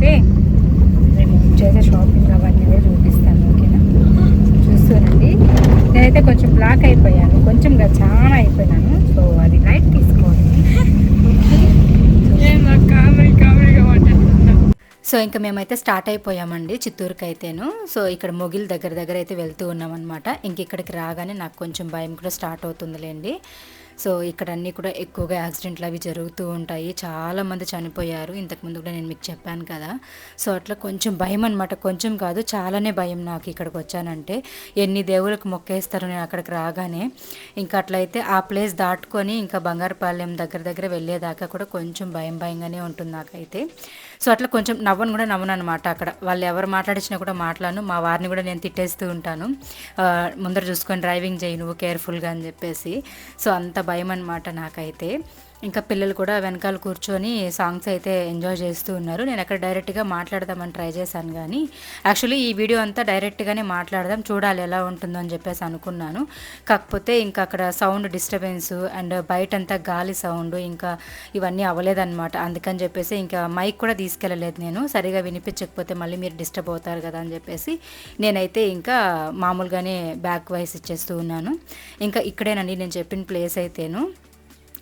అయితే మేము చేసే షాపింగ్ అవన్నీ చూపిస్తాను ఓకేనా? చూస్తానండి నేనైతే కొంచెం బ్లాక్ అయిపోయాను. కొంచెం చాలా అయిపోయినాను. సో అది నైట్ తీసుకోండి. సో ఇంకా మేమైతే స్టార్ట్ అయిపోయామండి చిత్తూరుకి అయితేను సో ఇక్కడ మొగిల్ దగ్గర దగ్గర అయితే వెళ్తూ ఉన్నామన్నమాట. ఇంక ఇక్కడికి రాగానే నాకు కొంచెం భయం కూడా స్టార్ట్ అవుతుందిలేండి. సో ఇక్కడ అన్నీ కూడా ఎక్కువగా యాక్సిడెంట్లు అవి జరుగుతూ ఉంటాయి. చాలామంది చనిపోయారు. ఇంతకుముందు కూడా నేను మీకు చెప్పాను కదా. సో అట్లా కొంచెం భయం అనమాట కొంచెం కాదు చాలానే భయం నాకు ఇక్కడికి వచ్చానంటే. ఎన్ని దేవులకు మొక్కేస్తారు నేను అక్కడికి రాగానే. ఇంకా అట్లయితే ఆ ప్లేస్ దాటుకొని ఇంకా బంగారుపాలెం దగ్గర దగ్గర వెళ్ళేదాకా కూడా కొంచెం భయం భయంగానే ఉంటుంది నాకైతే. సో అట్లా కొంచెం నవ్వను కూడా నవ్వను అనమాట అక్కడ. వాళ్ళు ఎవరు మాట్లాడించినా కూడా మాట్లాడను. మా వారిని కూడా నేను తిట్టేస్తూ ఉంటాను. ముందర చూసుకొని డ్రైవింగ్ చేయి నువ్వు కేర్ఫుల్గా అని చెప్పేసి. సో అంత భయం అనమాట నాకైతే. ఇంకా పిల్లలు కూడా వెనకాల కూర్చొని సాంగ్స్ అయితే ఎంజాయ్ చేస్తూ ఉన్నారు. నేను అక్కడ డైరెక్ట్గా మాట్లాడదామని ట్రై చేశాను కానీ యాక్చువల్లీ ఈ వీడియో అంతా డైరెక్ట్గానే మాట్లాడదాం చూడాలి ఎలా ఉంటుందో అని చెప్పేసి అనుకున్నాను. కాకపోతే ఇంకా అక్కడ సౌండ్ డిస్టర్బెన్స్ అండ్ బయటంతా గాలి సౌండ్ ఇంకా ఇవన్నీ అవ్వలేదన్నమాట. అందుకని చెప్పేసి ఇంకా మైక్ కూడా తీసుకెళ్ళలేదు నేను. సరిగా వినిపించకపోతే మళ్ళీ మీరు డిస్టర్బ్ అవుతారు కదా అని చెప్పేసి నేనైతే ఇంకా మామూలుగానే బ్యాక్ వాయిస్ ఇచ్చేస్తూ ఉన్నాను. ఇంకా ఇక్కడేనండి నేను చెప్పిన ప్లేస్ అయితేను.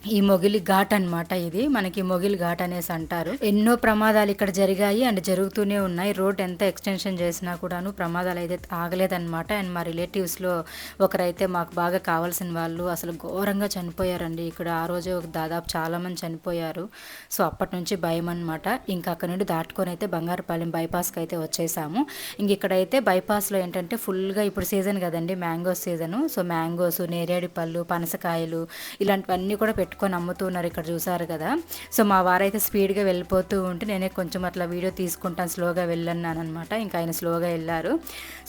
ఈ మొగిలి ఘాట్ అన్నమాట ఇది. మనకి మొగిలి ఘాట్ అనేసి అంటారు. ఎన్నో ప్రమాదాలు ఇక్కడ జరిగాయి అండ్ జరుగుతూనే ఉన్నాయి. రోడ్ ఎంత ఎక్స్టెన్షన్ చేసినా కూడాను ప్రమాదాలు అయితే ఆగలేదన్నమాట. అండ్ మా రిలేటివ్స్లో ఒకరైతే మాకు బాగా కావాల్సిన వాళ్ళు అసలు ఘోరంగా చనిపోయారండి. ఇక్కడ ఆ రోజే ఒక దాదాపు చాలా మంది చనిపోయారు. సో అప్పటి నుంచి భయం అనమాట ఇంకా అక్కడ నుండి దాటుకొని అయితే బంగారుపాలెం బైపాస్కి అయితే వచ్చేసాము. ఇంక ఇక్కడైతే బైపాస్లో ఏంటంటే ఫుల్గా ఇప్పుడు సీజన్ కదండి. Mangoes season. సో మ్యాంగోస్ నేరేడు పళ్ళు పనసకాయలు ఇలాంటివన్నీ కూడా పెట్టుకొని అమ్ముతున్నారు ఇక్కడ చూసారు కదా. సో మా వారైతే స్పీడ్గా వెళ్ళిపోతూ ఉంటే నేనే కొంచెం అట్లా వీడియో తీసుకుంటాను స్లోగా వెళ్ళన్నాను అనమాట ఇంకా ఆయన స్లోగా వెళ్ళారు.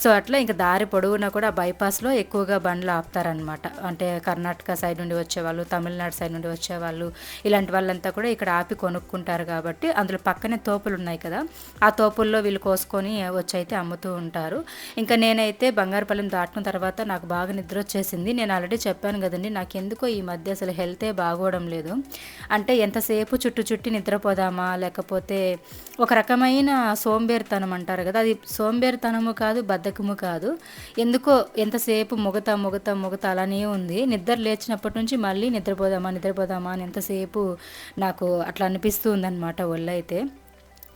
సో అట్లా ఇంకా దారి పొడవునా కూడా బైపాస్లో ఎక్కువగా బండ్లు ఆపుతారనమాట అంటే కర్ణాటక సైడ్ నుండి వచ్చేవాళ్ళు తమిళనాడు సైడ్ నుండి వచ్చేవాళ్ళు ఇలాంటి వాళ్ళంతా కూడా ఇక్కడ ఆపి కొనుక్కుంటారు కాబట్టి అందులో పక్కనే తోపులు ఉన్నాయి కదా. ఆ తోపుల్లో వీళ్ళు కోసుకొని వచ్చి అయితే అమ్ముతూ ఉంటారు. ఇంకా నేనైతే బంగారుపల్లిం దాటిన తర్వాత నాకు బాగా నిద్ర వచ్చేసింది. నేను ఆల్రెడీ చెప్పాను కదండి నాకు ఎందుకో ఈ మధ్య అసలు హెల్తే బాగా బాగోవడం లేదు. అంటే ఎంతసేపు చుట్టు చుట్టి నిద్రపోదామా? లేకపోతే ఒక రకమైన సోంబేరితనం అంటారు కదా అది సోంబేరితనము కాదు బద్ధకము కాదు. ఎందుకో ఎంతసేపు మొగత మొగత మొగత అలానే ఉంది. నిద్ర లేచినప్పటి నుంచి మళ్ళీ నిద్రపోదామా నిద్రపోదామా అని ఎంతసేపు నాకు అట్లా అనిపిస్తూ ఉందన్నమాట ఒళ్ళైతే.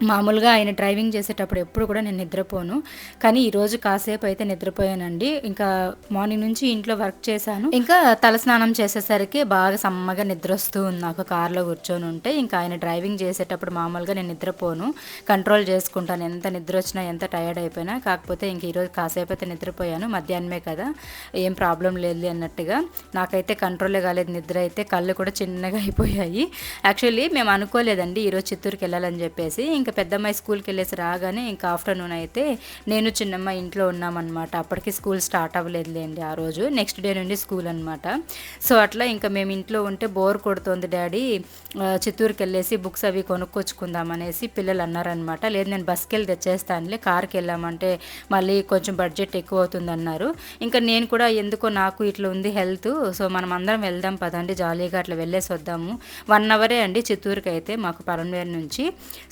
మామూలుగా ఆయన డ్రైవింగ్ చేసేటప్పుడు ఎప్పుడు కూడా నేను నిద్రపోను. కానీ ఈరోజు కాసేపు అయితే నిద్రపోయానండి. ఇంకా మార్నింగ్ నుంచి ఇంట్లో వర్క్ చేశాను. ఇంకా తలస్నానం చేసేసరికి బాగా సమ్మగా నిద్ర వస్తూ ఉంది. నాకు కార్లో కూర్చొని ఉంటే ఇంకా ఆయన డ్రైవింగ్ చేసేటప్పుడు మామూలుగా నేను నిద్రపోను. కంట్రోల్ చేసుకుంటాను. ఎంత నిద్ర వచ్చినా ఎంత టైర్డ్ అయిపోయినా. కాకపోతే ఇంక ఈరోజు కాసేపు అయితే నిద్రపోయాను. మధ్యాహ్నమే కదా. ఏం ప్రాబ్లం లేదు అన్నట్టుగా. నాకైతే కంట్రోలే కాలేదు. నిద్ర అయితే కళ్ళు కూడా చిన్నగా అయిపోయాయి. యాక్చువల్లీ మేము అనుకోలేదండి. ఈరోజు చిత్తూరుకి వెళ్ళాలని చెప్పేసి. ఇంకా పెద్దమ్మాయి స్కూల్కి వెళ్ళేసి రాగానే ఇంకా ఆఫ్టర్నూన్ అయితే నేను చిన్నమ్మాయి ఇంట్లో ఉన్నామన్నమాట. అప్పటికి స్కూల్ స్టార్ట్ అవ్వలేదులేండి ఆ రోజు. నెక్స్ట్ డే నుండి స్కూల్ అనమాట సో అట్లా ఇంకా మేము ఇంట్లో ఉంటే బోర్ కొడుతోంది డాడీ. చిత్తూరుకి వెళ్ళేసి బుక్స్ అవి కొనుక్కొచ్చుకుందాం అనేసి పిల్లలు అన్నారనమాట లేదు నేను బస్కి వెళ్ళి తెచ్చేస్తానులే కార్కి వెళ్ళామంటే మళ్ళీ కొంచెం బడ్జెట్ ఎక్కువ అవుతుంది అన్నారు. ఇంకా నేను కూడా ఎందుకో నాకు ఇట్లా ఉంది హెల్త్ సో మనం అందరం వెళ్దాం పదండి జాలీగా అట్లా వెళ్ళేసి వద్దాము. వన్ అవరే అండి చిత్తూరుకి అయితే మాకు పరంవేరు నుంచి.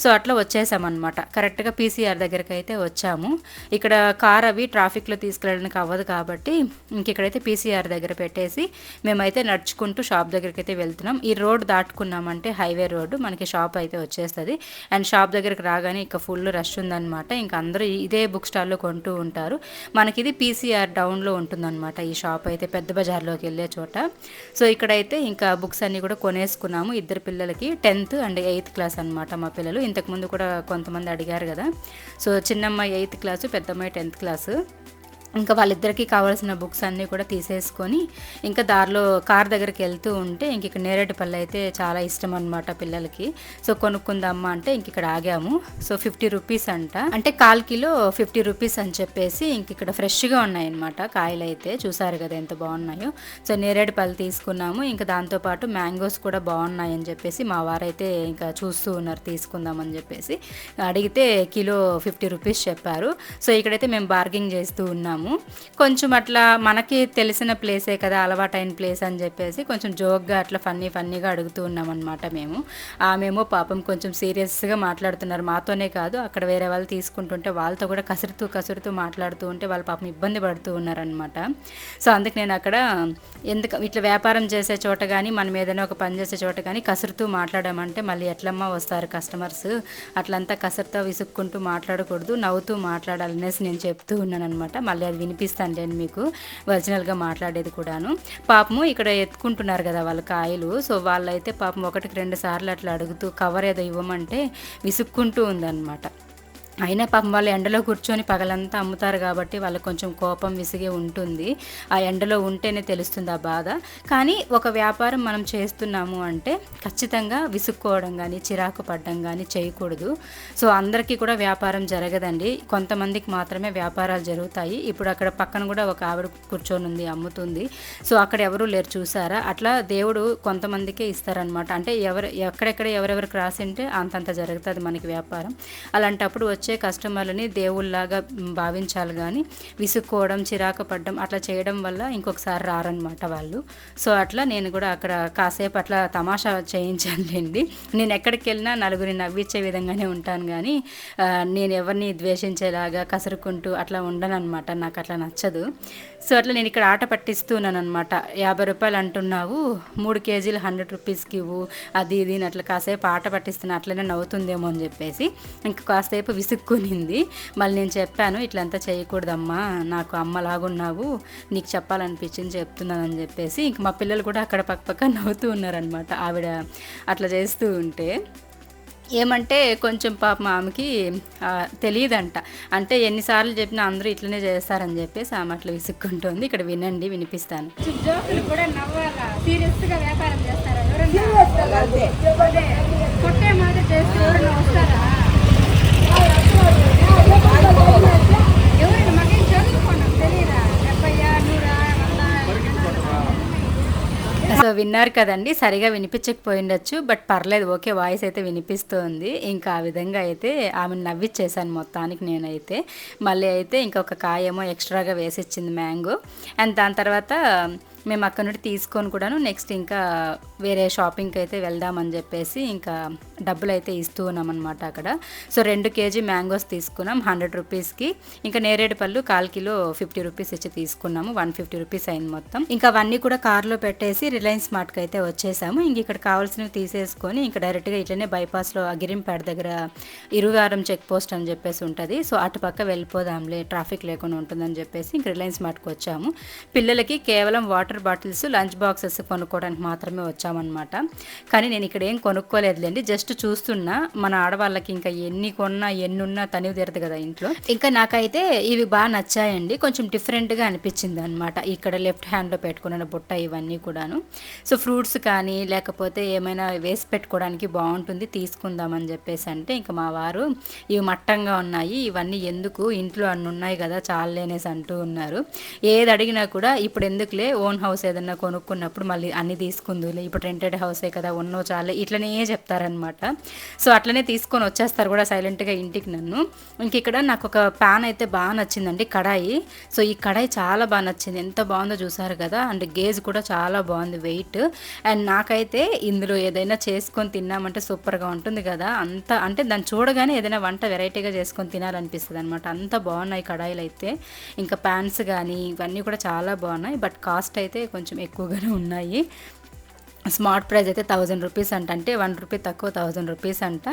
సో అట్లా వచ్చేసామన్నమాట. కరెక్ట్గా పీసీఆర్ దగ్గరికి అయితే వచ్చాము. ఇక్కడ కార్ అవి ట్రాఫిక్లో తీసుకెళ్ళడానికి అవ్వదు కాబట్టి ఇంక ఇక్కడైతే పీసీఆర్ దగ్గర పెట్టేసి మేమైతే నడుచుకుంటూ షాప్ దగ్గరికి అయితే వెళ్తున్నాం. ఈ రోడ్ దాటుకున్నామంటే హైవే రోడ్డు మనకి షాప్ అయితే వచ్చేస్తుంది. అండ్ షాప్ దగ్గరికి రాగానే ఇక ఫుల్ రష్ ఉందన్నమాట. ఇంకా అందరూ ఇదే బుక్ స్టాల్లో కొంటూ ఉంటారు. మనకి ఇది పీసీఆర్ డౌన్లో ఉంటుందన్నమాట ఈ షాప్ అయితే పెద్ద బజార్లోకి వెళ్ళే చోట. సో ఇక్కడైతే ఇంకా బుక్స్ అన్నీ కూడా కొనేసుకున్నాము. ఇద్దరు పిల్లలకి టెన్త్ అండ్ ఎయిత్ క్లాస్ అనమాట మా పిల్లలు. ఇంతకుముందు కూడా కొంతమంది అడిగారు కదా. సో చిన్నమ్మాయి ఎయిత్ క్లాసు పెద్దమ్మాయి టెన్త్ క్లాసు. ఇంకా వాళ్ళిద్దరికీ కావాల్సిన బుక్స్ అన్నీ కూడా తీసేసుకొని ఇంకా దారిలో కార్ దగ్గరికి వెళ్తూ ఉంటే ఇంక ఇక్కడ నేరేడుపల్లి అయితే చాలా ఇష్టం అనమాట పిల్లలకి. సో కొనుక్కుందామా అంటే ఇంక ఇక్కడ ఆగాము. సో ఫిఫ్టీ రూపీస్ అంట. అంటే కాల్ కిలో ఫిఫ్టీ రూపీస్ అని చెప్పేసి ఇంక ఇక్కడ ఫ్రెష్గా ఉన్నాయన్నమాట కాయలు అయితే. చూసారు కదా ఎంత బాగున్నాయో. సో నేరేడుపల్లి తీసుకున్నాము. ఇంకా దాంతోపాటు మ్యాంగోస్ కూడా బాగున్నాయని చెప్పేసి మా వారైతే ఇంకా చూస్తూ ఉన్నారు తీసుకుందామని చెప్పేసి. అడిగితే కిలో ఫిఫ్టీ రూపీస్ చెప్పారు. సో ఇక్కడైతే మేము బార్గింగ్ చేస్తూ ఉన్నాము. ఉన్నాము కొంచెం అట్లా మనకి తెలిసిన ప్లేసే కదా అలవాటైన ప్లేస్ అని చెప్పేసి కొంచెం జోక్గా అట్లా ఫన్నీ ఫన్నీగా అడుగుతూ ఉన్నాం అనమాట మేము ఆమెమో పాపం కొంచెం సీరియస్గా మాట్లాడుతున్నారు. మాతోనే కాదు అక్కడ వేరే వాళ్ళు తీసుకుంటుంటే వాళ్ళతో కూడా కసురుతూ కసురుతూ మాట్లాడుతూ ఉంటే వాళ్ళు పాపం ఇబ్బంది పడుతూ ఉన్నారనమాట సో అందుకు నేను అక్కడ ఎందుకు ఇట్లా వ్యాపారం చేసే చోట కానీ మనం ఏదైనా ఒక పని చేసే చోట కానీ కసురుతూ మాట్లాడమంటే మళ్ళీ ఎట్లమ్మా వస్తారు కస్టమర్స్? అట్లంతా కసురుతో విసుక్కుంటూ మాట్లాడకూడదు నవ్వుతూ మాట్లాడాలనేసి నేను చెప్తూ ఉన్నాను అనమాట మళ్ళీ అది వినిపిస్తాను నేను మీకు ఒరిజినల్గా మాట్లాడేది కూడాను. పాపము ఇక్కడ ఎత్తుకుంటున్నారు కదా వాళ్ళ కాయలు. సో వాళ్ళైతే పాపం ఒకటికి రెండు సార్లు అట్లా అడుగుతూ కవర్ ఏదో ఇవ్వమంటే విసుక్కుంటూ ఉందన్నమాట. అయినా పాపం వాళ్ళు ఎండలో కూర్చొని పగలంతా అమ్ముతారు కాబట్టి వాళ్ళకి కొంచెం కోపం విసిగే ఉంటుంది. ఆ ఎండలో ఉంటేనే తెలుస్తుంది ఆ బాధ. కానీ ఒక వ్యాపారం మనం చేస్తున్నాము అంటే ఖచ్చితంగా విసుక్కోవడం కానీ చిరాకు పడడం కానీ చేయకూడదు. సో అందరికీ కూడా వ్యాపారం జరగదండి. కొంతమందికి మాత్రమే వ్యాపారాలు జరుగుతాయి. ఇప్పుడు అక్కడ పక్కన కూడా ఒక ఆవిడ కూర్చొని ఉంది అమ్ముతుంది. సో అక్కడ ఎవరు లేరు చూసారా? అట్లా దేవుడు కొంతమందికే ఇస్తారనమాట అంటే ఎవరు ఎక్కడెక్కడ ఎవరెవరికి రాసింటే అంతంత జరుగుతుంది మనకి వ్యాపారం. అలాంటప్పుడు వచ్చే కస్టమర్లని దేవుళ్ళలాగా భావించాలి కానీ విసుక్కోవడం చిరాకు పడడం అట్లా చేయడం వల్ల ఇంకొకసారి రారనమాట వాళ్ళు. సో అట్లా నేను కూడా అక్కడ కాసేపు అట్లా తమాషా చేయించానులేండి. నేను ఎక్కడికి వెళ్ళినా నలుగురిని నవ్వించే విధంగానే ఉంటాను కానీ నేను ఎవరిని ద్వేషించేలాగా కసురుకుంటూ అట్లా ఉండను అనమాట నాకు అట్లా నచ్చదు. సో అట్లా నేను ఇక్కడ ఆట పట్టిస్తున్నాను అనమాట యాభై రూపాయలు అంటున్నావు మూడు కేజీలు హండ్రెడ్ రూపీస్కి ఇవ్వు అది ఇది అని అట్లా కాసేపు ఆట పట్టిస్తున్నా అట్లనే నవ్వుతుందేమో అని చెప్పేసి ఇంకా కాసేపు విసుక్కునింది. మళ్ళీ నేను చెప్పాను ఇట్లంతా చేయకూడదమ్మా నాకు అమ్మలాగున్నావు నీకు చెప్పాలనిపించింది చెప్తున్నాను అని చెప్పేసి ఇంక మా పిల్లలు కూడా అక్కడ పక్క పక్క నవ్వుతూ ఉన్నారనమాట ఆవిడ అట్లా చేస్తూ ఉంటే. ఏమంటే కొంచెం పాపం ఆమెకి తెలియదంట. అంటే ఎన్నిసార్లు చెప్పినా అందరూ ఇట్లనే చేస్తారని చెప్పేసి ఆమె అట్లా విసుక్కుంటుంది. ఇక్కడ వినండి వినిపిస్తాను. జోకులు కూడా నవ్వాలా? సీరియస్గా వ్యాపారం చేస్తారా? ఎవరన్నా అదే, కొట్టే మాట చేస్తే వస్తారా? సో విన్నారు కదండి సరిగా వినిపించకపోయిండొచ్చు బట్ పర్లేదు ఓకే వాయిస్ అయితే వినిపిస్తుంది. ఇంకా ఆ విధంగా అయితే ఆమెను నవ్విచ్చేసాను మొత్తానికి నేనైతే. మళ్ళీ అయితే ఇంకొక కాయేమో ఎక్స్ట్రాగా వేసిచ్చింది మ్యాంగో. అండ్ దాని తర్వాత మేము అక్కడ నుండి తీసుకొని కూడాను నెక్స్ట్ ఇంకా వేరే షాపింగ్కి అయితే వెళ్దామని చెప్పేసి ఇంకా డబ్బులు అయితే ఇస్తూ ఉన్నామన్నమాట అక్కడ. సో రెండు కేజీ మ్యాంగోస్ తీసుకున్నాం హండ్రెడ్ రూపీస్కి. ఇంకా నేరేడు పళ్ళు కాల్ కిలో ఫిఫ్టీ రూపీస్ ఇచ్చి తీసుకున్నాము వన్ ఫిఫ్టీ రూపీస్ అయింది మొత్తం. ఇంకా అవన్నీ కూడా కార్లో పెట్టేసి రిలయన్స్ మార్ట్కి అయితే వచ్చేసాము. ఇంక ఇక్కడ కావాల్సినవి తీసేసుకొని ఇంకా డైరెక్ట్గా ఇట్లనే బైపాస్లో అగిరింపేట దగ్గర ఇరువారం చెక్ పోస్ట్ అని చెప్పేసి ఉంటుంది. సో అటుపక్క వెళ్ళిపోదాంలే ట్రాఫిక్ లేకుండా ఉంటుందని చెప్పేసి ఇంక రిలయన్స్ మార్ట్కి వచ్చాము. పిల్లలకి కేవలం వాటర్ బాటిల్స్ లంచ్ బాక్సెస్ కొనుక్కోవడానికి మాత్రమే వచ్చామన్నమాట. కానీ నేను ఇక్కడ ఏం కొనుక్కోలేదులేండి. జస్ట్ చూస్తున్నా మన ఆడవాళ్ళకి ఇంకా ఎన్ని కొన్నా ఎన్ని ఉన్నా తనివి తీరదు కదా ఇంట్లో. ఇంకా నాకైతే ఇవి బాగా నచ్చాయండి. కొంచెం డిఫరెంట్గా అనిపించింది అనమాట ఇక్కడ లెఫ్ట్ హ్యాండ్లో పెట్టుకున్న బుట్ట ఇవన్నీ కూడాను. సో ఫ్రూట్స్ కానీ లేకపోతే ఏమైనా వేసి పెట్టుకోవడానికి బాగుంటుంది తీసుకుందామని చెప్పేసి అంటే ఇంకా మా వారు ఇవి మట్టంగా ఉన్నాయి ఇవన్నీ ఎందుకు ఇంట్లో అన్ని ఉన్నాయి కదా చాలేనేసి అంటూ ఉన్నారు. ఏది అడిగినా కూడా ఇప్పుడు ఎందుకులే ఓన్ హౌస్ ఏదన్నా కొనుక్కున్నప్పుడు మళ్ళీ అన్ని తీసుకుందులే ఇప్పుడు రెంటెడ్ హౌసే కదా ఉన్నో చాలే ఇట్లనే చెప్తారనమాట సో అట్లనే తీసుకొని వచ్చేస్తారు కూడా సైలెంట్గా ఇంటికి నన్ను. ఇంక ఇక్కడ నాకు ఒక ప్యాన్ అయితే బాగా నచ్చిందండి కడాయి. సో ఈ కడాయి చాలా బాగా నచ్చింది. ఎంత బాగుందో చూసారు కదా అండ్ గేజ్ కూడా చాలా బాగుంది వెయిట్. అండ్ నాకైతే ఇందులో ఏదైనా చేసుకొని తిన్నామంటే సూపర్గా ఉంటుంది కదా అంత అంటే దాన్ని చూడగానే ఏదైనా వంట వెరైటీగా చేసుకొని తినాలనిపిస్తుంది అనమాట అంత బాగున్నాయి కడాయిలు అయితే ఇంకా ప్యాన్స్ కానీ ఇవన్నీ కూడా చాలా బాగున్నాయి బట్ కాస్ట్ అయితే అయితే కొంచెం ఎక్కువగానే ఉన్నాయి. స్మార్ట్ ప్రైస్ అయితే థౌజండ్ రూపీస్ అంట. అంటే వన్ రూపీ తక్కువ థౌజండ్ రూపీస్ అంట.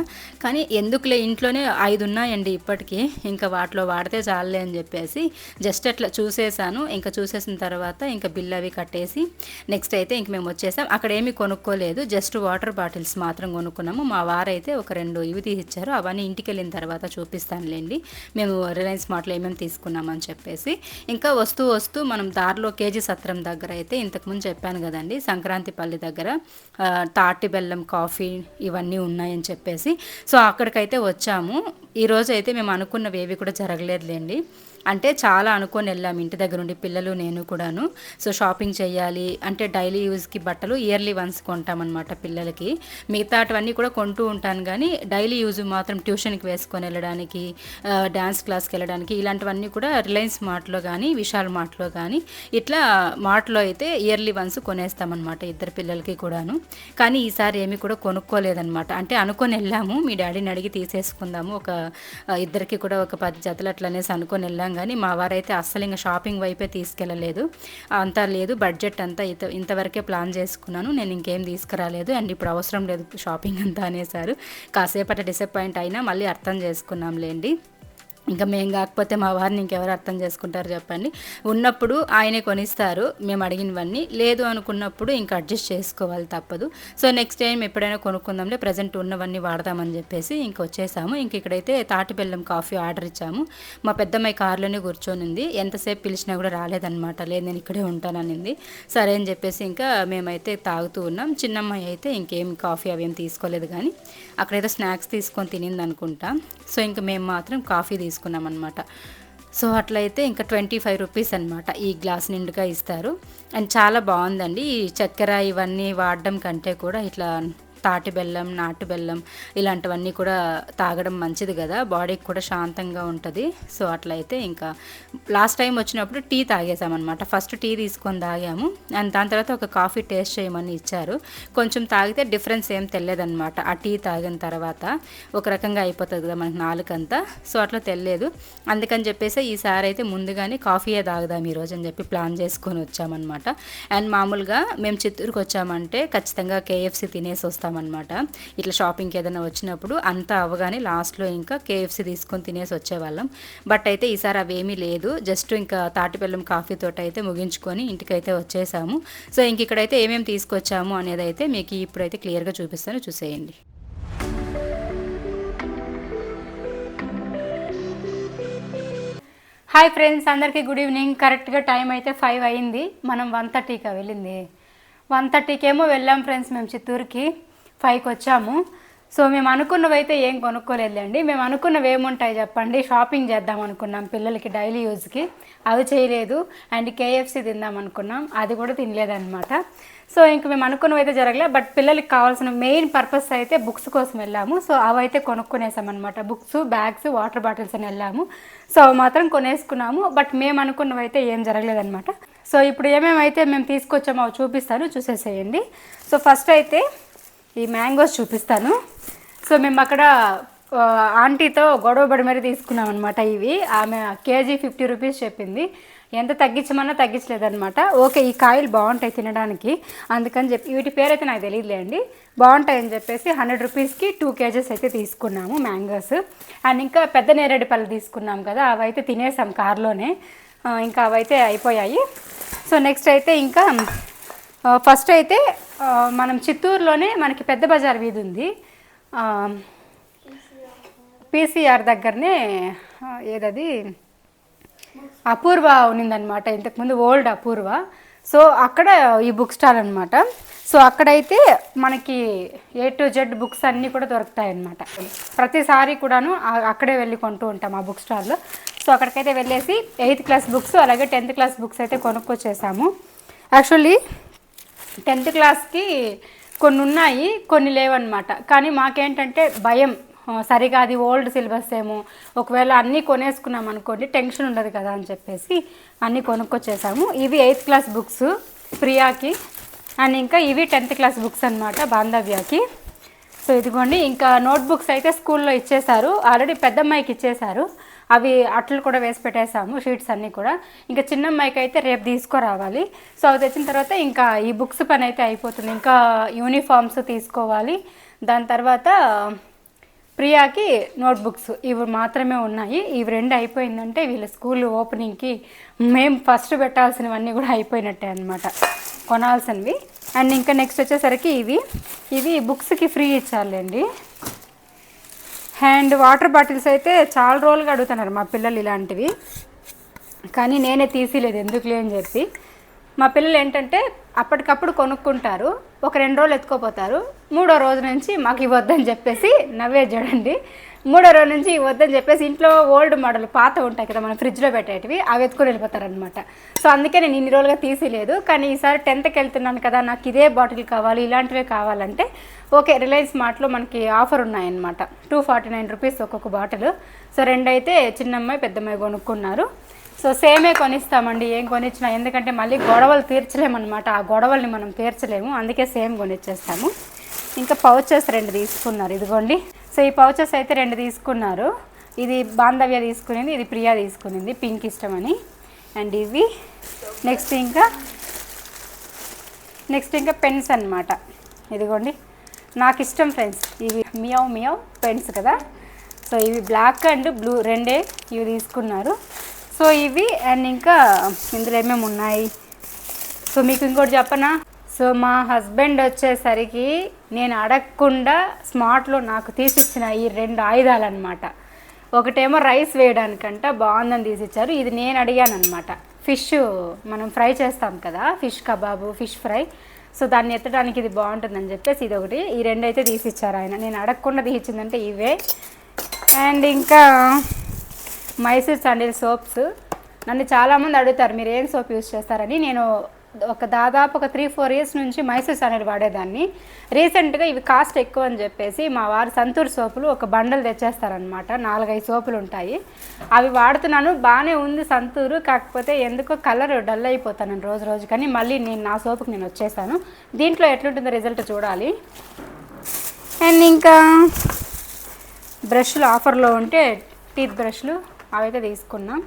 కానీ ఎందుకులే ఇంట్లోనే ఐదు ఉన్నాయండి ఇప్పటికీ. ఇంకా వాటిలో వాడితే చాలే అని చెప్పేసి జస్ట్ అట్లా చూసేసాను. ఇంకా చూసేసిన తర్వాత ఇంకా బిల్ అవి కట్టేసి నెక్స్ట్ అయితే ఇంక మేము వచ్చేసాం. అక్కడ ఏమీ కొనుక్కోలేదు. జస్ట్ వాటర్ బాటిల్స్ మాత్రం కొనుక్కున్నాము. మా వారైతే ఒక రెండు ఇవి తీసిచ్చారు. అవన్నీ ఇంటికి వెళ్ళిన తర్వాత చూపిస్తానులేండి. మేము రిలయన్స్ మార్ట్లో ఏమేమి తీసుకున్నామని చెప్పేసి. ఇంకా వస్తూ వస్తూ మనం దారిలో కేజీ సత్రం దగ్గర అయితే ఇంతకుముందు చెప్పాను కదండి. సంక్రాంతి పల్లి దగ్గర దగ్గర తాటి బెల్లం కాఫీ ఇవన్నీ ఉన్నాయని చెప్పేసి. సో అక్కడికైతే వచ్చాము. ఈరోజు అయితే మేము అనుకున్నవి ఏవి కూడా జరగలేదులేండి. అంటే చాలా అనుకొని వెళ్ళాం. ఇంటి దగ్గర ఉండి పిల్లలు నేను కూడాను. సో షాపింగ్ చేయాలి. అంటే డైలీ యూజ్కి బట్టలు ఇయర్లీ వన్స్ కొంటామన్నమాట పిల్లలకి. మిగతాటివన్నీ కూడా కొంటూ ఉంటాను కానీ డైలీ యూజ్ మాత్రం ట్యూషన్కి వేసుకొని వెళ్ళడానికి డ్యాన్స్ క్లాస్కి వెళ్ళడానికి ఇలాంటివన్నీ కూడా రిలయన్స్ మార్ట్లో కానీ విశాల్ మార్ట్లో కానీ ఇట్లా మార్ట్లో అయితే ఇయర్లీ వన్స్ కొనేస్తామన్నమాట ఇద్దరు పిల్లలకి కూడాను. కానీ ఈసారి ఏమీ కూడా కొనుక్కోలేదన్నమాట. అంటే అనుకొని వెళ్ళాము. మీ డాడీని అడిగి తీసేసుకుందాము. ఒక ఇద్దరికి కూడా ఒక పది జతలు అట్లనేసి అనుకొని వెళ్ళాం కానీ మా వారైతే అస్సలు ఇంకా షాపింగ్ వైపే తీసుకెళ్ళలేదు. అంతా లేదు బడ్జెట్ అంతా ఇంత ఇంతవరకే ప్లాన్ చేసుకున్నాను. నేను ఇంకేం తీసుకురాలేదు. అండ్ ఇప్పుడు అవసరం లేదు షాపింగ్ అంతా అనేసారు. కాసేపట డిసప్పాయింట్ అయినా మళ్ళీ అర్థం చేసుకున్నాంలేండి. ఇంకా మేము కాకపోతే మా వారిని ఇంకెవరు అర్థం చేసుకుంటారు చెప్పండి. ఉన్నప్పుడు ఆయనే కొనిస్తారు మేము అడిగినవన్నీ. లేదు అనుకున్నప్పుడు ఇంకా అడ్జస్ట్ చేసుకోవాలి తప్పదు. సో నెక్స్ట్ టైం ఎప్పుడైనా కొనుక్కుందాంలే ప్రజెంట్ ఉన్నవన్నీ వాడదామని చెప్పేసి ఇంక వచ్చేసాము. ఇంక ఇక్కడైతే తాటిబెల్లం కాఫీ ఆర్డర్ ఇచ్చాము. మా పెద్దమ్మాయి కారులోనే కూర్చొని ఉంది. ఎంతసేపు పిలిచినా కూడా రాలేదన్నమాట. లేదు నేను ఇక్కడే ఉంటాననింది. సరే అని చెప్పేసి ఇంకా మేమైతే తాగుతూ ఉన్నాం. చిన్నమ్మాయి అయితే ఇంకేం కాఫీ అవి ఏం తీసుకోలేదు కానీ అక్కడైతే స్నాక్స్ తీసుకొని తినింది అనుకుంటా సో ఇంక మేము మాత్రం కాఫీ తీసుకున్నాం అనమాట సో అట్లయితే ఇంకా ట్వంటీ ఫైవ్ రూపీస్ అనమాట ఈ గ్లాస్ నిండుగా ఇస్తారు. అండ్ చాలా బాగుందండి ఈ చక్కెర ఇవన్నీ వాడడం కంటే కూడా ఇట్లా తాటి బెల్లం నాటు బెల్లం ఇలాంటివన్నీ కూడా తాగడం మంచిది కదా. బాడీకి కూడా శాంతంగా ఉంటుంది. సో అట్లయితే ఇంకా లాస్ట్ టైం వచ్చినప్పుడు టీ తాగేసామన్నమాట ఫస్ట్ టీ తీసుకొని తాగాము. అండ్ దాని తర్వాత ఒక కాఫీ టేస్ట్ చేయమని ఇచ్చారు. కొంచెం తాగితే డిఫరెన్స్ ఏం తెలియదన్నమాట. ఆ టీ తాగిన తర్వాత ఒక రకంగా అయిపోతుంది కదా మనకి నాలుకంతా. సో అట్లా తెలియదు. అందుకని చెప్పేసి ఈసారి అయితే ముందుగానే కాఫీయే తాగుదాం ఈరోజు అని చెప్పి ప్లాన్ చేసుకొని వచ్చామన్నమాట. అండ్ మామూలుగా మేము చిత్తూరుకి వచ్చామంటే ఖచ్చితంగా కేఎఫ్సి తినేసి చేస్తామన్నమాట. ఇట్లా షాపింగ్కి ఏదైనా వచ్చినప్పుడు అంతా అవ్వగానే లాస్ట్లో ఇంకా కేఎఫ్సి తీసుకొని తినేసి వచ్చేవాళ్ళం. బట్ అయితే ఈసారి అవేమీ లేదు. జస్ట్ ఇంకా తాటిపెల్లం కాఫీ తోట అయితే ముగించుకొని ఇంటికైతే వచ్చేసాము. సో ఇంక ఇక్కడైతే ఏమేమి తీసుకొచ్చాము అనేది అయితే మీకు ఇప్పుడైతే క్లియర్గా చూపిస్తాను. చూసేయండి. హాయ్ ఫ్రెండ్స్ అందరికీ గుడ్ ఈవినింగ్ కరెక్ట్గా టైం అయితే ఫైవ్ అయింది. మనం వన్ థర్టీకి వెళ్ళింది. వన్ థర్టీకేమో వెళ్ళాం ఫ్రెండ్స్ మేము చిత్తూరుకి. ఫైవ్కి వచ్చాము సో మేము అనుకున్నవి అయితే ఏం కొనుక్కోలేదండి మేము అనుకున్నవి ఏముంటాయి చెప్పండి. షాపింగ్ చేద్దాం అనుకున్నాం పిల్లలకి డైలీ యూజ్కి. అవి చేయలేదు. అండ్ కేఎఫ్సి తిందాం అనుకున్నాం. అది కూడా తినలేదన్నమాట. సో ఇంక మేము అనుకున్నవి అయితే జరగలే. బట్ పిల్లలకి కావాల్సిన మెయిన్ పర్పస్ అయితే బుక్స్ కోసం వెళ్ళాము. సో అవి అయితే కొనుక్కునేసామన్నమాట. బుక్స్ బ్యాగ్స్ వాటర్ బాటిల్స్ అని వెళ్ళాము. సో అవి మాత్రం కొనేసుకున్నాము. బట్ మేము అనుకున్నవి అయితే ఏం జరగలేదన్నమాట. సో ఇప్పుడు ఏమేమైతే మేము తీసుకొచ్చామో అవి చూపిస్తాను. చూసేసేయండి. సో ఫస్ట్ అయితే ఈ మ్యాంగోస్ చూపిస్తాను. సో మేము అక్కడ ఆంటీతో గొడవ పడి మరీ తీసుకున్నాం అనమాట ఇవి. ఆమె కేజీ ఫిఫ్టీ రూపీస్ చెప్పింది. ఎంత తగ్గించమన్నా తగ్గించలేదనమాట ఓకే ఈ కాయలు బాగుంటాయి తినడానికి. అందుకని చెప్పి వీటి పేరు అయితే నాకు తెలియదులేండి బాగుంటాయని చెప్పేసి హండ్రెడ్ రూపీస్కి టూ కేజెస్ అయితే తీసుకున్నాము మ్యాంగోస్. అండ్ ఇంకా పెద్ద నేరేడు పళ్ళు తీసుకున్నాం కదా అవైతే తినేసాం కార్లోనే. ఇంకా అవైతే అయిపోయాయి. సో నెక్స్ట్ అయితే ఇంకా ఫస్ట్ అయితే మనం చిత్తూరులోనే మనకి పెద్ద బజార్ వీధి ఉంది. పీసీఆర్ దగ్గరనే ఏదది? అపూర్వ ఉన్నిందనమాట ఇంతకుముందు ఓల్డ్ అపూర్వ. సో అక్కడ ఈ బుక్ స్టాల్ అనమాట సో అక్కడైతే మనకి ఏ టు జెడ్ బుక్స్ అన్నీ కూడా దొరుకుతాయి అన్నమాట ప్రతిసారి కూడాను అక్కడే వెళ్ళి కొంటూ ఉంటాం ఆ బుక్ స్టాల్లో. సో అక్కడికైతే వెళ్ళేసి ఎయిత్ క్లాస్ బుక్స్ అలాగే టెన్త్ క్లాస్ బుక్స్ అయితే కొనుక్కొచ్చేసాము. యాక్చువల్లీ టెన్త్ క్లాస్కి కొన్ని ఉన్నాయి కొన్ని లేవన్నమాట. కానీ మాకేంటంటే భయం. సరిగా అది ఓల్డ్ సిలబస్ ఏమో. ఒకవేళ అన్నీ కొనేసుకున్నాం అనుకోండి టెన్షన్ ఉండదు కదా అని చెప్పేసి అన్నీ కొనుక్కొచ్చేసాము. ఇవి ఎయిత్ క్లాస్ బుక్స్ ప్రియాకి. అండ్ ఇంకా ఇవి టెన్త్ క్లాస్ బుక్స్ అనమాట బాంధవ్యకి. సో ఇదిగోండి ఇంకా నోట్బుక్స్ అయితే స్కూల్లో ఇచ్చేశారు. ఆల్రెడీ పెద్దమ్మాయికి ఇచ్చేశారు. అవి అట్లు కూడా వేసి పెట్టేశాము షీట్స్ అన్నీ కూడా. ఇంకా చిన్నమ్మాయికి అయితే రేపు తీసుకురావాలి. సో అవి తెచ్చిన తర్వాత ఇంకా ఈ బుక్స్ పని అయితే అయిపోతుంది. ఇంకా యూనిఫామ్స్ తీసుకోవాలి. దాని తర్వాత ప్రియాకి నోట్బుక్స్ ఇవి మాత్రమే ఉన్నాయి. ఇవి రెండు అయిపోయిందంటే వీళ్ళ స్కూల్ ఓపెనింగ్కి మేము ఫస్ట్ పెట్టాల్సినవన్నీ కూడా అయిపోయినట్టే అనమాట కొనాల్సినవి. అండ్ ఇంకా నెక్స్ట్ వచ్చేసరికి ఇవి. ఇవి బుక్స్కి ఫ్రీ ఇచ్చారులేండి. అండ్ వాటర్ బాటిల్స్ అయితే చాలా రోజులుగా అడుగుతున్నారు మా పిల్లలు ఇలాంటివి. కానీ నేనే తీసిలేదు ఎందుకులే అని చెప్పి. మా పిల్లలు ఏంటంటే అప్పటికప్పుడు కొనుక్కుంటారు ఒక రెండు రోజులు ఎత్తుకోపోతారు మూడో రోజు నుంచి మాకు ఇవ్వద్దని చెప్పేసి నవ్వే చూడండి మూడో రోజు నుంచి వద్దని చెప్పేసి ఇంట్లో ఓల్డ్ మోడల్ పాత ఉంటాయి కదా మనం ఫ్రిడ్జ్లో పెట్టేటివి అవి ఎత్తుకొని వెళ్ళిపోతారనమాట సో అందుకే నేను ఇన్ని రోజులుగా తీసేయలేదు కానీ ఈసారి టెన్త్కి వెళ్తున్నాను కదా నాకు ఇదే బాటిల్ కావాలి ఇలాంటివే కావాలంటే ఓకే రిలయన్స్ మార్ట్లో మనకి ఆఫర్ ఉన్నాయన్నమాట. టూ ఫార్టీ నైన్ రూపీస్ ఒక్కొక్క బాటిల్ సో రెండైతే చిన్నమ్మాయి పెద్దమ్మాయి కొనుక్కున్నారు. సో సేమే కొనిస్తామండి ఏం కొనిచ్చినా. ఎందుకంటే మళ్ళీ గొడవలు తీర్చలేమన్నమాట. ఆ గొడవల్ని మనం తీర్చలేము. అందుకే సేమ్ కొనిచ్చేస్తాము. ఇంకా పౌచెస్ రెండు తీసుకున్నారు. ఇదిగోండి. సో ఈ పౌచెస్ అయితే రెండు తీసుకున్నారు. ఇది బాంధవ్య తీసుకునింది ఇది ప్రియా తీసుకునింది పింక్ ఇష్టమని. అండ్ ఇవి నెక్స్ట్ ఇంకా నెక్స్ట్ ఇంకా పెన్స్ అన్నమాట. ఇదిగోండి నాకు ఇష్టం ఫ్రెండ్స్ ఇవి మియావ్ మియావ్ పెన్స్ కదా. సో ఇవి బ్లాక్ అండ్ బ్లూ రెండే ఇవి తీసుకున్నారు. సో ఇవి అండ్ ఇంకా ఇందులో ఏమేమి ఉన్నాయి? సో మీకు ఇంకోటి చెప్పనా? సో మా హస్బెండ్ వచ్చేసరికి నేను అడగకుండా స్మార్ట్లో నాకు తీసిచ్చిన ఈ రెండు ఆయుధాలు అనమాట ఒకటేమో రైస్ వేయడానికంట బాగుందని తీసిచ్చారు. ఇది నేను అడిగాను అనమాట ఫిష్ మనం ఫ్రై చేస్తాం కదా fish kebab fish fry. So దాన్ని ఎత్తడానికి ఇది బాగుంటుందని చెప్పేసి ఇది ఒకటి ఈ రెండు అయితే తీసిచ్చారు ఆయన. నేను అడగకుండా తీసిచ్చిందంటే ఇవే. అండ్ ఇంకా మైసూర్ శాండిల్ సోప్స్. నన్ను చాలామంది అడుగుతారు మీరు ఏం సోప్ యూస్ చేస్తారని? నేను ఒక దాదాపు ఒక త్రీ ఫోర్ ఇయర్స్ నుంచి మైసూర్ శాండిల్ వాడేదాన్ని. రీసెంట్గా ఇవి కాస్ట్ ఎక్కువ అని చెప్పేసి మా వారు సంతూర్ సోపులు ఒక బండలు తెచ్చేస్తారనమాట నాలుగైదు సోపులు ఉంటాయి. అవి వాడుతున్నాను. బాగానే ఉంది సంతూరు. కాకపోతే ఎందుకో కలర్ డల్ అయిపోతాను రోజు రోజు కానీ మళ్ళీ నేను నా సోపుకి నేను వచ్చేసాను దీంట్లో ఎట్లుంటుందో రిజల్ట్ చూడాలి. అండ్ ఇంకా బ్రష్లు ఆఫర్లో ఉంటే టీత్ బ్రష్లు అవైతే తీసుకున్నాం.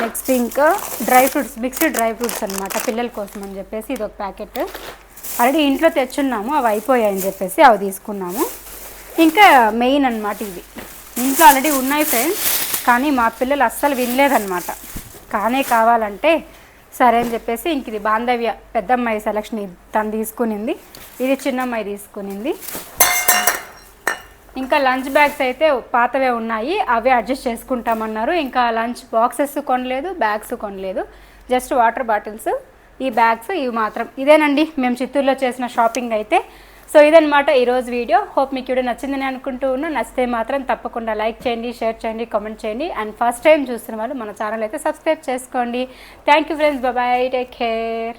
నెక్స్ట్ ఇంకా dry fruits mixed dry fruits అనమాట పిల్లల కోసం అని చెప్పేసి ఇది ఒక ప్యాకెట్. ఆల్రెడీ ఇంట్లో తెచ్చున్నాము అవి అయిపోయాయని చెప్పేసి అవి తీసుకున్నాము. ఇంకా మెయిన్ అన్నమాట ఇవి ఇంట్లో ఆల్రెడీ ఉన్నాయి ఫ్రెండ్స్ కానీ మా పిల్లలు అస్సలు వినలేదన్నమాట. కానే కావాలంటే సరే అని చెప్పేసి ఇంక ఇది బాంధవ్య పెద్దమ్మాయి సెలక్షన్ ఇది తను తీసుకునింది. ఇది చిన్నమ్మాయి తీసుకునింది. ఇంకా లంచ్ బ్యాగ్స్ అయితే పాతవే ఉన్నాయి అవే అడ్జస్ట్ చేసుకుంటామన్నారు. ఇంకా లంచ్ బాక్సెస్ కొనలేదు బ్యాగ్స్ కొనలేదు జస్ట్ వాటర్ బాటిల్స్ ఈ బ్యాగ్స్ ఇవి మాత్రం. ఇదేనండి మేము చిత్తూరులో చేసిన షాపింగ్ అయితే. సో ఇదనమాట ఈరోజు వీడియో. హోప్ మీకు వీడియో నచ్చిందని అనుకుంటూ ఉన్నా. నచ్చితే మాత్రం తప్పకుండా లైక్ చేయండి షేర్ చేయండి కామెంట్ చేయండి. అండ్ ఫస్ట్ టైం చూస్తున్న వాళ్ళు మన ఛానల్ అయితే సబ్స్క్రైబ్ చేసుకోండి. Thank you friends bye take care